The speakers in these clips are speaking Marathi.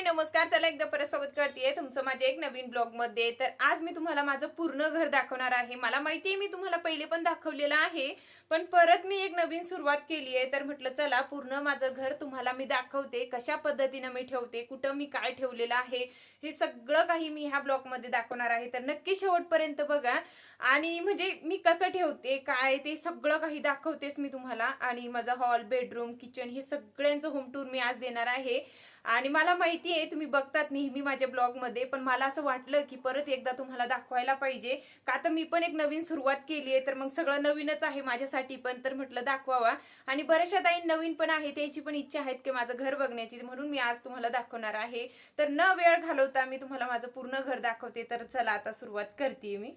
हाय नमस्कार. चला एकदा परत स्वागत करते तुमचं माझ्या एक नवीन ब्लॉगमध्ये तर आज मी तुम्हाला माझं पूर्ण घर दाखवणार आहे. मला माहिती आहे मी तुम्हाला पहिले पण दाखवलेलं आहे पण परत मी एक नवीन सुरुवात केली आहे. तर म्हटलं चला पूर्ण माझं घर तुम्हाला मी दाखवते. कशा पद्धतीनं मी ठेवते कुठं मी काय ठेवलेलं आहे हे सगळं काही मी ह्या ब्लॉगमध्ये दाखवणार आहे. तर नक्की शेवटपर्यंत बघा. आणि म्हणजे मी कसं ठेवते काय ते सगळं काही दाखवतेच मी तुम्हाला. आणि माझा हॉल बेडरूम किचन हे सगळ्यांचं होम टूर मी आज देणार आहे. आणि मला माहिती आहे तुम्ही बघतात नेहमी माझ्या ब्लॉगमध्ये पण मला असं वाटलं की परत एकदा तुम्हाला दाखवायला पाहिजे. का तर मी पण एक नवीन सुरुवात केली आहे तर मग सगळं नवीनच आहे माझ्यासाठी पण तर म्हटलं दाखवावा. आणि बऱ्याचशा ताई नवीन पण आहे त्याची पण इच्छा आहेत की माझं घर बघण्याची म्हणून मी आज तुम्हाला दाखवणार आहे. तर न वेळ घालवता मी तुम्हाला माझं पूर्ण घर दाखवते तर चला आता सुरुवात करते मी.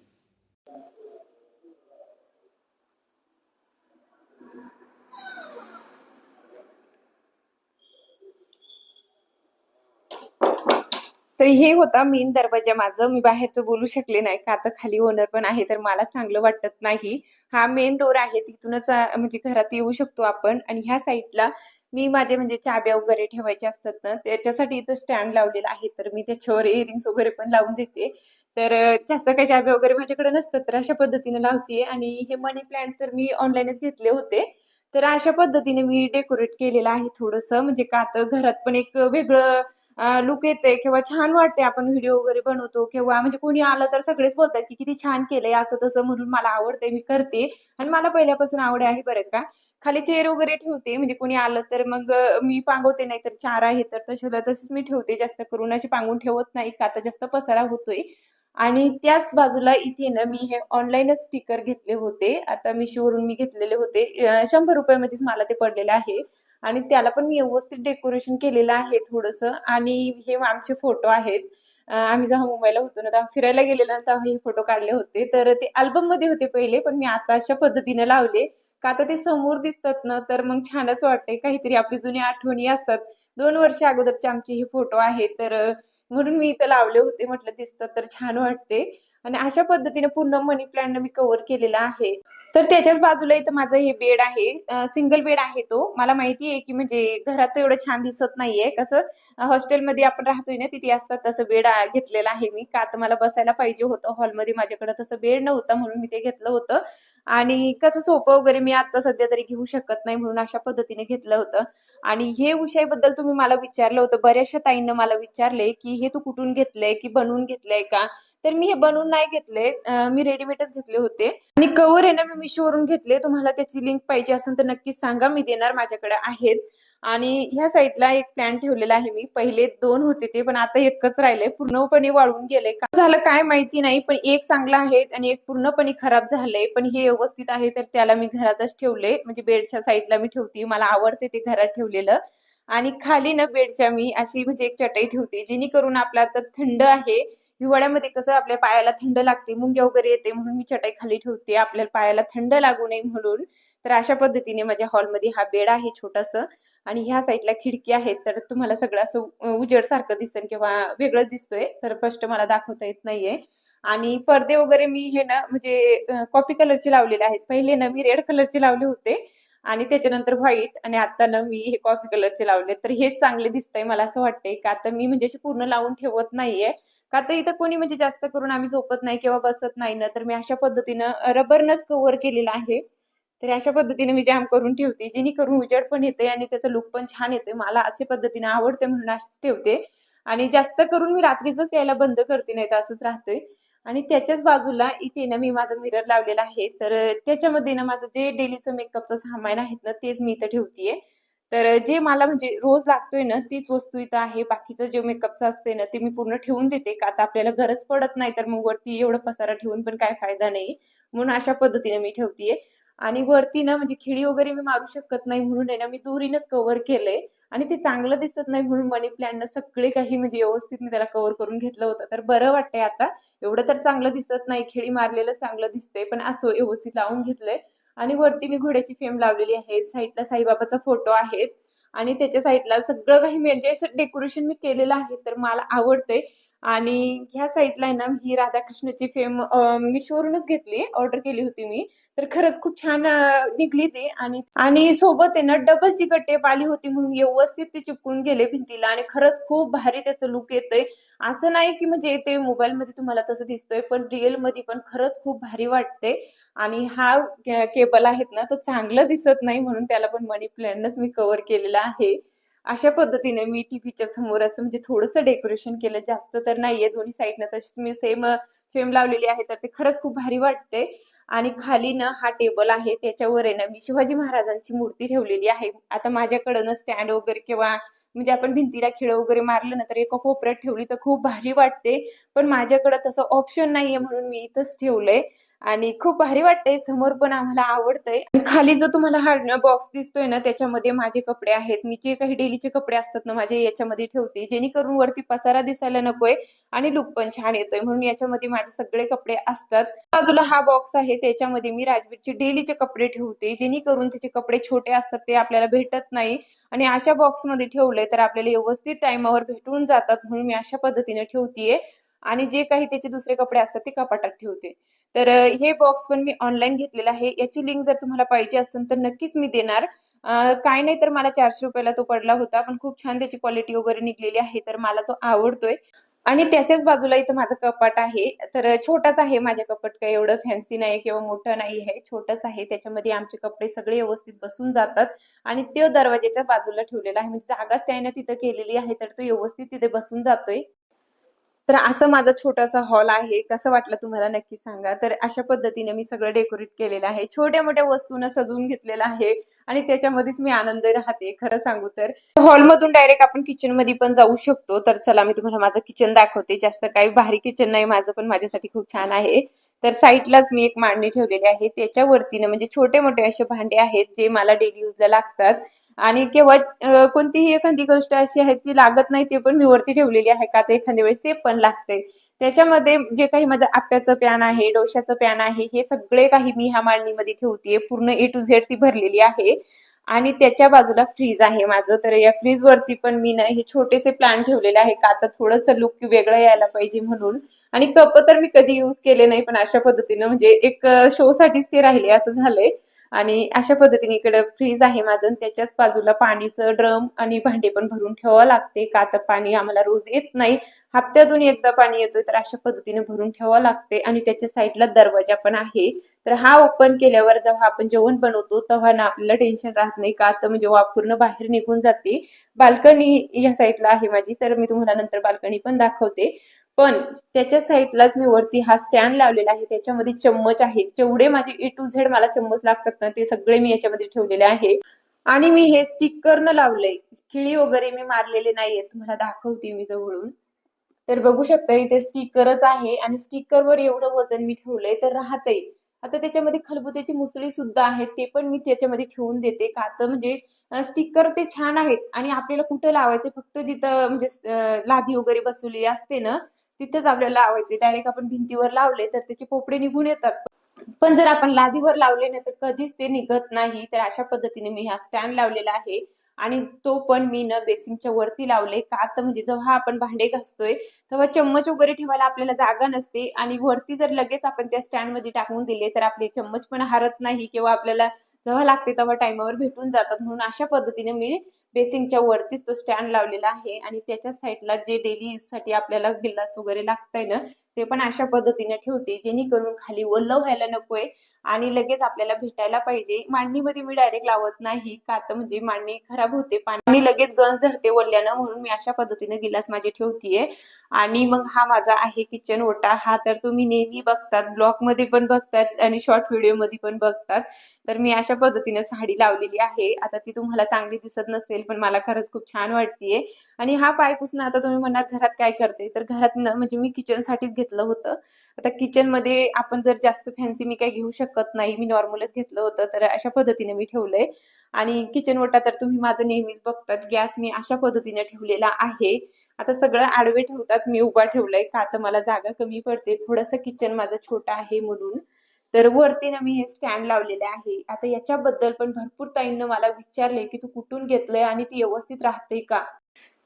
तर हे होता मेन दरवाजा माझं. मी बाहेरचं बोलू शकले नाही का? आता खाली ओनर पण आहे तर मला चांगलं वाटत नाही. हा मेन डोर आहे तिथूनच म्हणजे घरात येऊ शकतो आपण. आणि ह्या साईडला मी माझे म्हणजे चाब्या वगैरे ठेवायच्या असतात ना त्याच्यासाठी इथं स्टँड लावलेला आहे. तर मी त्याच्यावर इयरिंग्स वगैरे पण लावून देते. तर जास्त काही चाबे वगैरे माझ्याकडे नसतात तर अशा पद्धतीने लावते आणि हे मनी प्लांट तर मी ऑनलाईनच घेतले होते. तर अशा पद्धतीने मी डेकोरेट केलेलं आहे थोडंसं. म्हणजे का तर घरात पण एक वेगळं लुक येते किंवा छान वाटते आपण व्हिडिओ वगैरे बनवतो किंवा म्हणजे कोणी आलं तर सगळेच बोलतात की किती छान केलंय असं तसं म्हणून मला आवडते मी करते. आणि मला पहिल्यापासून आवड आहे बरं का. खाली चेअर वगैरे ठेवते. म्हणजे कोणी आलं तर मग मी पांगवते नाही तर चार आहे तर तशाला तसंच मी ठेवते. जास्त करून अशी पांगून ठेवत नाही. का आता जास्त पसारा होतोय. आणि त्याच बाजूला इथे ना मी हे ऑनलाईनच स्टिकर घेतले होते. आता मिशोवरून मी घेतलेले होते. शंभर रुपयामध्येच मला ते पडलेले आहे. आणि त्याला पण मी व्यवस्थित डेकोरेशन केलेलं आहे थोडंसं. आणि हे आमचे फोटो आहेत. आम्ही जेव्हा मुंबईला होतो ना तेव्हा फिरायला गेलेला तेव्हा हे फोटो काढले होते. तर ते अल्बममध्ये होते पहिले पण मी आता अशा पद्धतीने लावले. का आता ते समोर दिसतात ना तर मग छानच वाटते काहीतरी आपली जुनी आठवणी असतात. दोन वर्ष अगोदरचे आमचे हे फोटो आहेत. तर म्हणून मी इथं लावले होते म्हटलं दिसतात तर छान वाटते. आणि अशा पद्धतीने पूर्ण मनी प्लांट मी कव्हर केलेला आहे. तर त्याच्याच बाजूला इथं माझं हे बेड आहे सिंगल बेड आहे तो. मला माहिती आहे की म्हणजे घरात एवढं छान दिसत नाहीये. कसं हॉस्टेलमध्ये आपण राहतोय ना तिथे असतात तसं बेड घेतलेलं आहे मी. का तर मला बसायला पाहिजे होतं. हॉलमध्ये माझ्याकडे तसं बेड नव्हतं म्हणून मी ते घेतलं होतं. आणि कसं सोपं वगैरे मी आता सध्या तरी घेऊ शकत नाही म्हणून अशा पद्धतीने घेतलं होतं. आणि हे विषयाबद्दल तुम्ही मला विचारलं होतं. बऱ्याचशा ताईंना मला विचारले की हे तू कुठून घेतलंय? की बनवून घेतलंय का? तर मी हे बनवून नाही घेतले. मी रेडीमेडच घेतले होते. आणि कवर आहे ना मी मिशोवरून घेतले. तुम्हाला त्याची लिंक पाहिजे असेल तर नक्कीच सांगा. मी देणार माझ्याकडे आहेत. आणि ह्या साईडला एक प्लॅन ठेवलेला आहे मी. पहिले दोन होते ते पण आता एकच राहिले पूर्णपणे वाळून गेले. का झालं काय माहिती नाही पण एक चांगला आहे आणि एक पूर्णपणे खराब झालंय. पण हे व्यवस्थित आहे तर त्याला मी घरातच ठेवले. म्हणजे बेडच्या साईडला मी ठेवते. मला आवडते ते घरात ठेवलेलं. आणि खाली ना बेडच्या मी अशी म्हणजे एक चटई ठेवते जेणेकरून आपला आता थंड आहे. हिवाळ्यामध्ये कसं आपल्या पायाला थंड लागते मुंग्या वगैरे येते म्हणून मी चटई खाली ठेवते. आपल्याला पायाला थंड लागू नये म्हणून. तर अशा पद्धतीने माझ्या हॉलमध्ये हा बेड आहे छोटस. आणि ह्या साईडला खिडकी आहेत तर तुम्हाला सगळं असं उजेड सारखं दिसेल किंवा वेगळं दिसतोय तर स्पष्ट मला दाखवता येत नाहीये. आणि पडदे वगैरे मी हे ना म्हणजे कॉपी कलरचे लावलेले आहेत. पहिले ना मी रेड कलरचे लावले होते आणि त्याच्यानंतर व्हाईट आणि आता ना मी हे कॉफी कलरचे लावले तर हेच चांगले दिसतंय मला असं वाटतंय. का आता मी म्हणजे पूर्ण लावून ठेवत नाहीये. का तर इथं कोणी म्हणजे जास्त करून आम्ही झोपत नाही किंवा बसत नाही ना तर मी अशा पद्धतीनं रबरनच कव्हर केलेलं आहे. तर अशा पद्धतीने मी जाम करून ठेवते जेणेकरून उजेड पण येते आणि त्याचं लुक पण छान येते मला अशा पद्धतीने आवडते म्हणून ठेवते. आणि जास्त करून मी रात्रीच यायला बंद करते नाही तर असंच राहतोय. आणि त्याच्याच बाजूला इथे ना मी माझं मिरर लावलेला आहे. तर त्याच्यामध्ये ना माझं जे डेलीचं मेकअपचं सामान आहेत ना तेच मी इथं ठेवतेय. तर जे मला म्हणजे रोज लागतोय ना तीच वस्तू इथं आहे. बाकीचं जे मेकअपचं असते ना ते मी पूर्ण ठेवून देते. का आता आपल्याला गरज पडत नाही तर मग वरती एवढं पसारा ठेवून पण काय फायदा नाही. म्हणून अशा पद्धतीने मी ठेवतेय. आणि वरती ना म्हणजे खिळी वगैरे मी मारू शकत नाही म्हणून आहे ना मी दुरीनच कव्हर केलंय. आणि ते चांगलं दिसत नाही म्हणून मनी प्लॅन सगळे काही म्हणजे व्यवस्थित मी त्याला कव्हर करून घेतलं होतं. तर बरं वाटतंय आता. एवढं तर चांगलं दिसत नाही. खिळी मारलेलं चांगलं दिसतंय. पण असं व्यवस्थित लावून घेतलंय. आणि वरती मी घोड्याची फेम लावलेली आहे. साईडला साईबाबाचा फोटो आहे आणि त्याच्या साईडला सगळं काही म्हणजे असं डेकोरेशन मी केलेलं आहे. तर मला आवडतंय. आणि ह्या साईडला आहे ना ही राधाकृष्णाची फेम मिशोवरूनच घेतली ऑर्डर केली होती मी. तर खरंच खूप छान निघली ती आणि आणि सोबत आहे ना डबल चिकट टेप आली होती म्हणून व्यवस्थित ते चिपकून गेले भिंतीला आणि खरंच खूप भारी त्याचं लुक येतंय. असं नाही की म्हणजे ते मोबाईल मध्ये तुम्हाला तसं दिसतोय पण रिअलमध्ये पण खरंच खूप भारी वाटते आणि हा केबल आहेत ना तो चांगलं दिसत नाही म्हणून त्याला पण मनी प्लॅनच मी कव्हर केलेला आहे. अशा पद्धतीने मी टीव्हीच्या समोर असं म्हणजे थोडंसं डेकोरेशन केलं जास्त तर नाहीये दोन्ही साईडनं तशीच मी सेम फेम लावलेली आहे तर ते खरंच खूप भारी वाटते आणि खाली ना हा टेबल आहे त्याच्यावर आहे ना मी शिवाजी महाराजांची मूर्ती ठेवलेली आहे. आता माझ्याकडं ना स्टँड वगैरे किंवा म्हणजे आपण भिंतीला खिळ वगैरे मारलं ना तर एका कोपऱ्यात ठेवली तर खूप भारी वाटते. पण माझ्याकडे तसं ऑप्शन नाहीये म्हणून मी इथंच ठेवलंय. आणि खूप भारी वाटतंय समोर पण आम्हाला आवडतंय. आणि खाली जो तुम्हाला हा बॉक्स दिसतोय ना त्याच्यामध्ये माझे कपडे आहेत. मी जे काही डेलीचे कपडे असतात ना माझे याच्यामध्ये ठेवते. जेणेकरून वरती पसारा दिसायला नकोय आणि लुक पण छान येतोय. म्हणून याच्यामध्ये माझे सगळे कपडे असतात. बाजूला हा बॉक्स आहे त्याच्यामध्ये मी राजवीरचे डेलीचे कपडे ठेवते. जेणेकरून त्याचे कपडे छोटे असतात ते आपल्याला भेटत नाही. आणि अशा बॉक्समध्ये ठेवले तर आपल्याला व्यवस्थित टाइमावर भेटून जातात. म्हणून मी अशा पद्धतीने ठेवतीये. आणि जे काही त्याचे दुसरे कपडे असतात ते कपाटात ठेवते. तर हे बॉक्स पण मी ऑनलाईन घेतलेला आहे. याची लिंक जर तुम्हाला पाहिजे असेल तर नक्कीच मी देणार. काय नाही तर मला चारशे रुपयाला तो पडला होता पण खूप छान त्याची क्वालिटी वगैरे निघलेली आहे तर मला तो आवडतोय. आणि त्याच्याच बाजूला इथं माझं कपाट आहे. तर छोटाच आहे माझ्या कपाट काही एवढं फॅन्सी नाही किंवा मोठं नाही आहे. छोटंच आहे. त्याच्यामध्ये आमचे कपडे सगळे व्यवस्थित बसून जातात. आणि तो दरवाजाच्या बाजूला ठेवलेला आहे. म्हणजे जागाच त्याने तिथं केलेली आहे तर तो व्यवस्थित तिथे बसून जातोय. तर असं माझा छोटासा हॉल आहे. कसं वाटलं तुम्हाला नक्की सांगा. तर अशा पद्धतीने मी सगळं डेकोरेट केलेलं आहे. छोट्या मोठ्या वस्तूनं सजवून घेतलेलं आहे आणि त्याच्यामध्येच मी आनंद राहते खरं सांगू तर. हॉलमधून डायरेक्ट आपण किचनमध्ये पण जाऊ शकतो. तर चला मी तुम्हाला माझं किचन दाखवते. जास्त काही भारी किचन नाही माझं पण माझ्यासाठी खूप छान आहे. तर साईडलाच मी एक मांडणी ठेवलेली आहे. त्याच्यावरतीनं म्हणजे छोटे मोठे असे भांडे आहेत जे मला डेली युजला लागतात. आणि केव्हा कोणतीही एखादी गोष्ट अशी आहे ती लागत नाही ती पण मी वरती ठेवलेली आहे का तर एखाद्या वेळेस ते पण लागते त्याच्यामध्ये जे काही माझं आप्याचं पॅन आहे डोशाचं पॅन आहे हे सगळे काही मी ह्या मांडणीमध्ये ठेवते पूर्ण ए टू झेड ती भरलेली आहे. आणि त्याच्या बाजूला फ्रीज आहे माझं. तर या फ्रीज वरती पण मी ना हे छोटेसे प्लांट ठेवलेले आहे का आता थोडंसं लुक वेगळं यायला पाहिजे म्हणून. आणि कप तर मी कधी युज केले नाही पण अशा पद्धतीनं म्हणजे एक शो साठीच ते राहिले असं झालंय. आणि अशा पद्धतीने इकडे फ्रीज आहे माझं. त्याच्याच बाजूला पाणीचं ड्रम आणि भांडे पण भरून ठेवावं लागते. का तर पाणी आम्हाला रोज येत नाही. हप्त्यातून एकदा पाणी येतोय तर अशा पद्धतीने भरून ठेवावं लागते. आणि त्याच्या साईडला दरवाजा पण आहे. तर हा ओपन केल्यावर जेव्हा आपण जेवण बनवतो तेव्हा ना आपल्याला टेन्शन राहत नाही. का तर म्हणजे पूर्ण बाहेर निघून जाते. बाल्कनी या साईडला आहे माझी. तर मी तुम्हाला नंतर बाल्कनी पण दाखवते. पण त्याच्या साईडलाच मी वरती हा स्टँड लावलेला आहे. त्याच्यामध्ये चम्मच आहे. जेवढे माझे ए टू झेड मला चम्मच लागतात ना ते सगळे मी याच्यामध्ये ठेवलेले आहे. आणि मी हे स्टिकर न लावलंय. खिळी वगैरे मी मारलेले नाहीये. तुम्हाला दाखवते मी जवळून. तर बघू शकता इथे स्टिकरच आहे आणि स्टिकरवर एवढं वजन मी ठेवलंय तर राहतंय. आता त्याच्यामध्ये खलबुत्याची मुसळी सुद्धा आहेत ते पण मी त्याच्यामध्ये ठेवून देते. का तर म्हणजे स्टिकर ते छान आहेत. आणि आपल्याला कुठं लावायचे? फक्त जिथं म्हणजे लादी वगैरे बसवली असते ना तिथेच आपल्याला लावायचे. डायरेक्ट आपण भिंतीवर लावले तर त्याचे पोपडे निघून येतात. पण जर आपण लादीवर लावले नाही तर कधीच ते निघत नाही. तर अशा पद्धतीने मी हा स्टँड लावलेला आहे. आणि तो पण मी न बेसिनच्या वरती लावले. का तर म्हणजे जेव्हा आपण भांडे घासतोय तेव्हा चम्मच वगैरे ठेवायला आपल्याला जागा नसते. आणि वरती जर लगेच आपण त्या स्टँडमध्ये टाकून दिले तर आपले चम्मच पण हरत नाही किंवा आपल्याला जेव्हा लागते तेव्हा टाइमावर भेटून जातात. म्हणून अशा पद्धतीने मी बेसिंगच्या वरतीच तो स्टँड लावलेला आहे आणि त्याच्या साईडला जे डेली यूजसाठी आपल्याला गिलास वगैरे लागतंय ना ते पण अशा पद्धतीने ठेवते जेणेकरून खाली ओलं व्हायला नकोय आणि लगेच आपल्याला भेटायला पाहिजे. मांडणीमध्ये मी डायरेक्ट लावत नाही का तर म्हणजे मांडणी खराब होते पाणी लगेच गंज धरते ओल्यानं म्हणून मी अशा पद्धतीने गिलास माझे ठेवतीये. आणि मग हा माझा आहे किचन ओटा. हा तर तुम्ही नेहमी बघतात ब्लॉगमध्ये पण बघतात आणि शॉर्ट व्हिडिओमध्ये पण बघतात. तर मी अशा पद्धतीने साडी लावलेली आहे. आता ती तुम्हाला चांगली दिसत नसेल पण मला खरंच खूप छान वाटतेय. आणि हा पाय पुसणं आता तुम्ही म्हणणार घरात काय करते? तर घरात म्हणजे मी किचन साठीच घेतलं होतं. आता किचनमध्ये आपण जर जास्त फॅन्सी मी काही घेऊ शकत नाही. मी नॉर्मलच घेतलं होतं तर अशा पद्धतीने मी ठेवलंय. आणि किचन वटा तर तुम्ही माझं नेहमीच बघतात गॅस मी अशा पद्धतीने ठेवलेला आहे. आता सगळं आडवे ठेवतात मी उभा ठेवलंय. का तर मला जागा कमी पडते. थोडंसं किचन माझं छोटं आहे म्हणून. तर वरती ना मी हे स्टँड लावलेले आहे. आता याच्याबद्दल पण भरपूर ताईंना मला विचारले की तू कुठून घेतलंय आणि ती व्यवस्थित राहते का?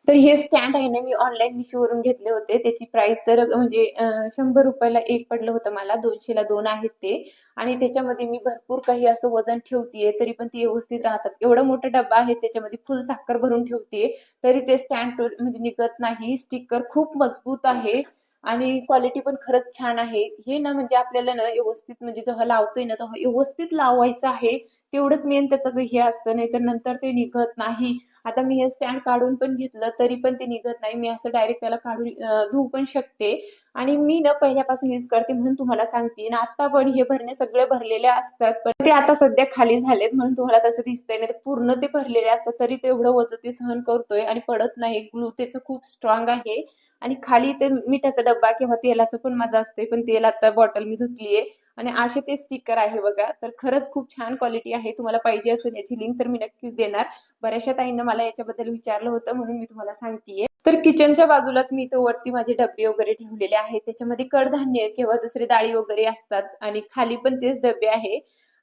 तर हे स्टँड आहे ना मी ऑनलाईन मिशोवरून घेतले होते. त्याची प्राइस तर म्हणजे शंभर रुपयाला एक पडलं होतं मला. दोनशेला दोन आहेत ते. आणि त्याच्यामध्ये मी भरपूर काही असं वजन ठेवतीये तरी पण ती व्यवस्थित राहतात. एवढा मोठा डब्बा आहे त्याच्यामध्ये फुल साखर भरून ठेवतीये. तरी ते स्टँड म्हणजे निघत नाही. स्टिकर खूप मजबूत आहे. आणि क्वालिटी पण खरंच छान आहे. हे ना म्हणजे आपल्याला ना व्यवस्थित म्हणजे जेव्हा लावतोय ना तेव्हा व्यवस्थित लावायचं आहे. तेवढंच मेन त्याचं हे असतं नाही तर नंतर ते निघत नाही. आता मी हे स्टँड काढून पण घेतलं तरी पण ते निघत नाही. मी असं डायरेक्ट त्याला काढून धुवू पण शकते. आणि मी ना पहिल्यापासून युज करते म्हणून तुम्हाला सांगते. ना आता पण हे भरणे सगळे भरलेले असतात पण ते आता सध्या खाली झालेत म्हणून तुम्हाला तसं दिसतंय. नाही तर पूर्ण ते भरलेले असतात तरी तेवढं वजन ते सहन करतोय आणि पडत नाही. ग्लू त्याचं खूप स्ट्रॉंग आहे. आणि खाली ते मिठाचा डब्बा किंवा तेलाचं पण माझं असते पण तेल आता बॉटल मी धुतलीये. आणि असे ते स्टिकर आहे बघा. तर खरंच खूप छान क्वालिटी आहे. तुम्हाला पाहिजे असेल याची लिंक तर मी नक्कीच देणार. बऱ्याचशा ताईंना मला याच्याबद्दल विचारलं होतं म्हणून मी तुम्हाला सांगतेय. तर किचनच्या बाजूलाच मी इथं वरती माझे डबे वगैरे ठेवलेले आहेत. त्याच्यामध्ये कडधान्य किंवा दुसरे डाळी वगैरे असतात आणि खाली पण तेच डबे आहे.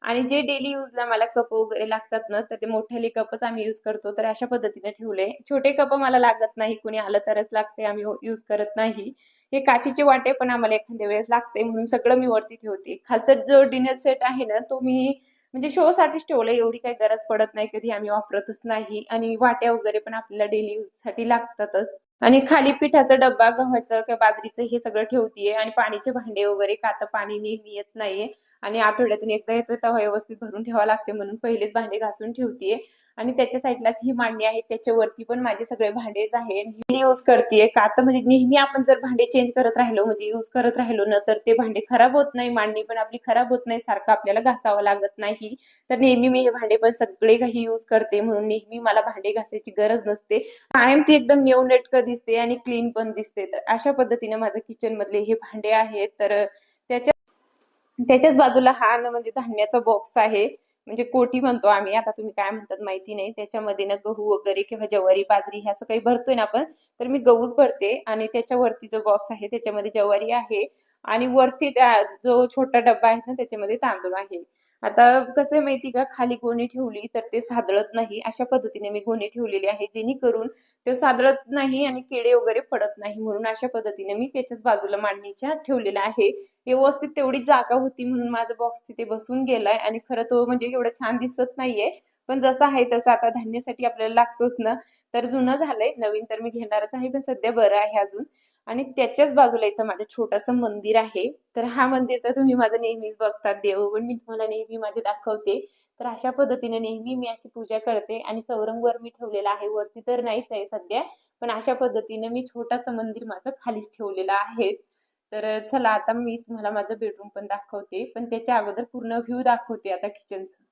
आणि जे डेली यूजला मला कप वगैरे लागतात ना तर ते मोठ्याले कपच आम्ही यूज करतो. तर अशा पद्धतीने ठेवले. छोटे कप मला लागत नाही. कुणी आलं तरच लागते. आम्ही हो, यूज करत नाही. हे काचेचे वाटे पण आम्हाला एखाद्या वेळेस लागते. म्हणून सगळं मी वरती ठेवते. खालचा जो डिनर सेट आहे ना तो मी म्हणजे शो साठीच ठेवलं एवढी काही गरज पडत नाही. कधी आम्ही वापरतच नाही. आणि वाट्या वगैरे पण आपल्याला डेली यूजसाठी लागतातच. आणि खाली पिठाचा डब्बा गव्हाचं किंवा बाजरीचं हे सगळं ठेवतीये. आणि पाणीचे भांडे वगैरे का आता पाणी नेहमी येत नाहीये. आणि आठवड्यातून एकदा येतो तेव्हा व्यवस्थित भरून ठेवावं लागते म्हणून पहिलेच भांडे घासून ठेवतीये. आणि त्याच्या साईडलाच ही मांडणी आहे त्याच्यावरती पण माझे सगळे भांडेच मी यूज करतेय. का तर म्हणजे नेहमी आपण जर भांडे चेंज करत राहिलो म्हणजे यूज करत राहिलो ना तर ते भांडे खराब होत नाही मांडणी पण आपली खराब होत नाही सारखं आपल्याला घासावं लागत नाही. तर नेहमी मी हे भांडे पण सगळे काही यूज करते म्हणून नेहमी मला भांडे घासायची गरज नसते. कायम ती एकदम नेटकं दिसते आणि क्लीन पण दिसते. तर अशा पद्धतीने माझं किचन मधले हे भांडे आहेत. तर त्याच्याच बाजूला हा ना म्हणजे धान्याचा बॉक्स आहे. म्हणजे कोटी म्हणतो आम्ही. आता तुम्ही काय म्हणतात माहिती नाही. त्याच्यामध्ये ना गहू वगैरे किंवा ज्वारी बाजरी हे असं काही भरतोय ना आपण. तर मी गहूच भरते आणि त्याच्यावरती जो बॉक्स आहे त्याच्यामध्ये ज्वारी आहे. आणि वरती जो छोटा डब्बा आहे ना त्याच्यामध्ये तांदूळ आहे. आता कसं आहे माहिती का? खाली गोणी ठेवली तर ते सादळत नाही. अशा पद्धतीने मी गोणी ठेवलेली आहे जेणेकरून ते सादळत नाही आणि किडे वगैरे पडत नाही म्हणून अशा पद्धतीने मी त्याच्याच बाजूला मांडणीच्या ठेवलेला आहे. व्यवस्थित तेवढी जागा होती म्हणून माझा बॉक्स तिथे बसून गेलाय आणि खरं तो म्हणजे एवढं छान दिसत नाहीये. पण जसं आहे तसं आता धान्यासाठी आपल्याला लागतोच ना. तर जुनं झालंय नवीन तर मी घेणारच आहे पण सध्या बरं आहे अजून. आणि त्याच्याच बाजूला इथं माझं छोटंसं मंदिर आहे. तर हा मंदिर तर तुम्ही माझं नेहमीच बघतात देव. पण मी तुम्हाला नेहमी माझे दाखवते. तर अशा पद्धतीने नेहमी मी अशी पूजा करते आणि चौरंगवर मी ठेवलेला आहे. वरती तर नाहीच आहे सध्या पण अशा पद्धतीने मी छोटासा मंदिर माझं खालीच ठेवलेलं आहे. तर चला आता मी तुम्हाला माझं बेडरूम पण दाखवते. पण त्याच्या अगोदर पूर्ण व्ह्यू दाखवते आता किचनचं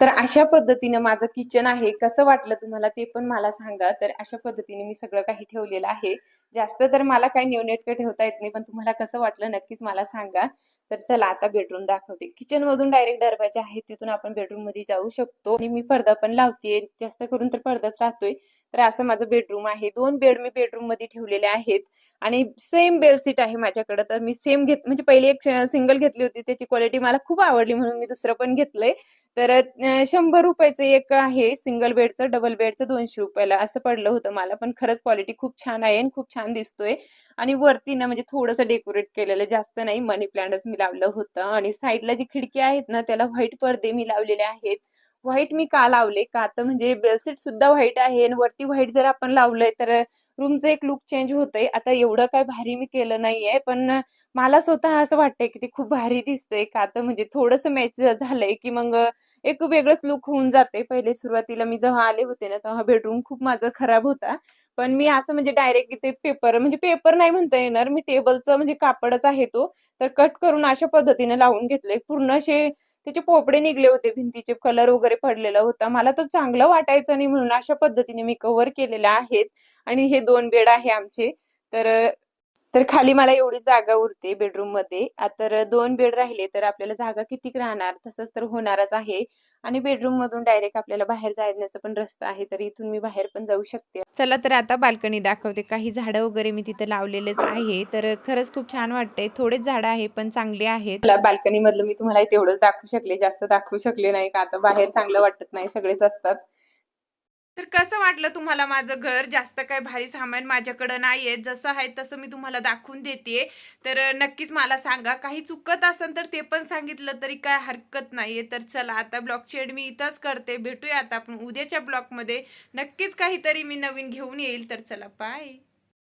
तर अशा पद्धतीने माझं किचन आहे. कसं वाटलं तुम्हाला ते पण मला सांगा. तर अशा पद्धतीने मी सगळं काही ठेवलेलं आहे. जास्त तर मला काही नेवनेटकं ठेवता येत नाही पण तुम्हाला कसं वाटलं नक्कीच मला सांगा. तर चला आता बेडरूम दाखवते. किचन मधून डायरेक्ट दरवाजा आहे तिथून आपण बेडरूममध्ये जाऊ शकतो. आणि मी पडदा पण लावते जास्त करून तर पडदाच राहतोय. तर असं माझं बेडरूम आहे. दोन बेड मी बेडरूममध्ये ठेवलेले आहेत. आणि सेम बेडशीट आहे माझ्याकडे. तर मी सेम घेत म्हणजे पहिली एक सिंगल घेतली होती. त्याची क्वालिटी मला खूप आवडली म्हणून मी दुसरं पण घेतलंय. तर शंभर रुपयाचं एक आहे. सिंगल बेडचं डबल बेडचं दोनशे रुपयाला असं पडलं होतं मला. पण खरंच क्वालिटी खूप छान आहे आणि खूप छान दिसतोय. आणि वरती ना म्हणजे थोडंसं डेकोरेट केलेलं जास्त नाही. मनी प्लांटच मी लावलं होतं. आणि साईडला जी खिडकी आहेत ना त्याला व्हाईट पडदे मी लावलेले आहेत. व्हाईट मी का लावले? का तर म्हणजे बेडशीट सुद्धा व्हाईट आहे आणि वरती व्हाईट जर आपण लावलंय तर रूमचं एक लुक चेंज होतंय. आता एवढं काय भारी मी केलं नाहीये पण मला स्वतः असं वाटतंय की ते खूप भारी दिसतंय. का तर म्हणजे थोडस मॅच झालंय की मग एक वेगळंच लुक होऊन जाते पहिले सुरुवातीला मी जेव्हा आले होते ना तेव्हा बेडरूम खूप माझा खराब होता. पण मी असं म्हणजे डायरेक्ट इथे पेपर म्हणजे पेपर नाही म्हणता येणार. मी टेबलचं म्हणजे कापडच आहे तो. तर कट करून अशा पद्धतीने लावून घेतले. पूर्ण असे त्याचे पोपडे निघले होते. भिंतीचे कलर वगैरे पडलेला होता. मला तो चांगलं वाटायचं नाही म्हणून अशा पद्धतीने मी कव्हर केलेले आहेत. आणि हे दोन बेड आहे आमचे. तर तर खाली मला एवढी जागा उरते बेडरूममध्ये. तर दोन बेड राहिले. तर आपल्याला जागा किती राहणार? तसंच तर होणारच आहे. आणि बेडरूम मधून डायरेक्ट आपल्याला बाहेर जाण्याचा पण रस्ता आहे तर इथून मी बाहेर पण जाऊ शकते. चला तर आता बाल्कनी दाखवते. काही झाडं वगैरे मी तिथे लावलेलेच आहे तर खरंच खूप छान वाटते थोडेच झाडं आहे पण चांगले आहेत. बाल्कनी मधलं मी तुम्हाला तेवढंच दाखवू शकले. जास्त दाखवू शकले नाही का? आता बाहेर चांगलं वाटत नाही सगळेच असतात. तर कसं वाटलं तुम्हाला माझं घर? जास्त काय भारी सामान माझ्याकडं नाही आहे जसं आहे तसं मी तुम्हाला दाखवून देते. तर नक्कीच मला सांगा. काही चुकत असेल तर ते पण सांगितलं तरी काय हरकत नाही आहे तर चला आता ब्लॉगची एंड मी इथंच करते. भेटूया आता आपण उद्याच्या ब्लॉगमध्ये. नक्कीच काहीतरी मी नवीन घेऊन येईल. तर चला बाय.